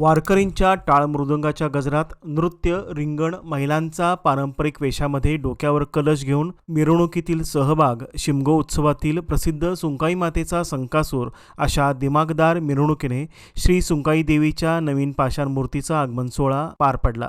वारकरींच्या टाळ मृदंगाच्या गजरात नृत्य रिंगण महिलांचा पारंपरिक वेशामध्ये डोक्यावर कलश घेऊन मिरवणुकीतील सहभाग शिमगो उत्सवातील प्रसिद्ध सुंकाई मातेचा संकासूर अशा दिमागदार मिरवणुकीने श्री सुंकाई देवीच्या नवीन पाषाण मूर्तीचा आगमन सोहळा पार पडला.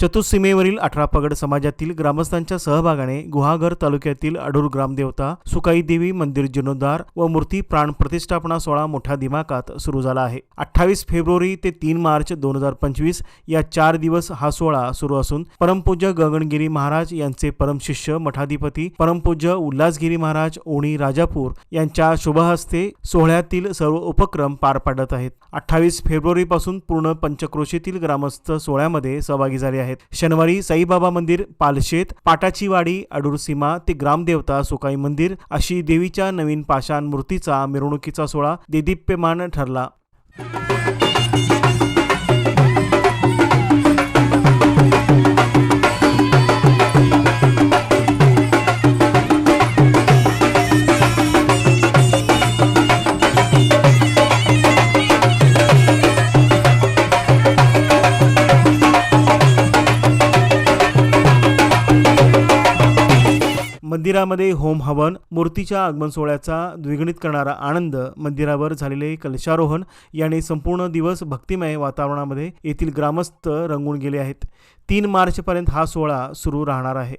चतुसीमेवरील अठरा पगड समाजातील ग्रामस्थांच्या सहभागाने गुहागर तालुक्यातील अडूर ग्रामदेवता सुकाई देवी मंदिर जीर्णोद्धार व मूर्ती प्राण प्रतिष्ठापना सोहळा मोठ्या दिमाकात सुरू झाला आहे. अठ्ठावीस फेब्रुवारी ते तीन मार्च दोन हजार पंचवीस या चार दिवस हा सोहळा सुरू असून परमपूज्य गगनगिरी महाराज यांचे परमशिष्य मठाधिपती परमपूज्य उल्हासगिरी महाराज ओणी राजापूर यांच्या शुभहस्ते सोहळ्यातील सर्व उपक्रम पार पाडत आहेत. अठ्ठावीस फेब्रुवारीपासून पूर्ण पंचक्रोशीतील ग्रामस्थ सोहळ्यामध्ये सहभागी झाले आहेत. शनिवारी साईबाबा मंदिर पालशेत पाटाची वाडी अडूरसीमा ते ग्रामदेवता सुकाई मंदिर अशी देवीच्या नवीन पाषाण मूर्तीचा मिरवणुकीचा सोहळा देदीप्यमान ठरला. मंदिरामध्ये होम हवन मूर्तीच्या आगमन सोहळ्याचा द्विगणित करणारा आनंद मंदिरावर झालेले कलशारोहण याने संपूर्ण दिवस भक्तिमय वातावरणामध्ये येथील ग्रामस्थ रंगून गेले आहेत. तीन मार्चपर्यंत हा सोहळा सुरू राहणार आहे.